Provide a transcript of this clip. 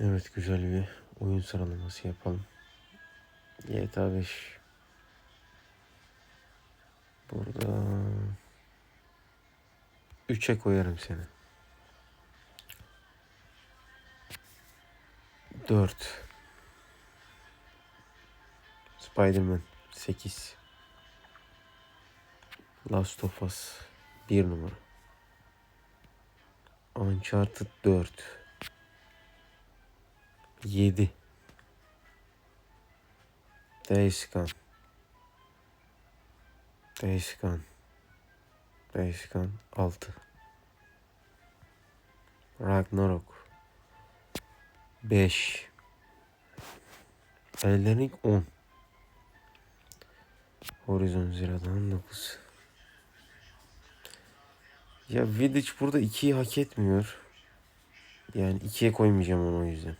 Evet güzel bir oyun sıralaması yapalım. GTA 5. Burada 3'e koyarım seni. 4 Spider-Man 8 Last of Us 1 numara Uncharted 4 7 Days Gone Days Gone Days Gone 6 Ragnarok. 5 Elden Ring 10 Horizon Zero Dawn 9 Ya Village burada 2'yi hak etmiyor. Yani 2'ye koymayacağım onu o yüzden.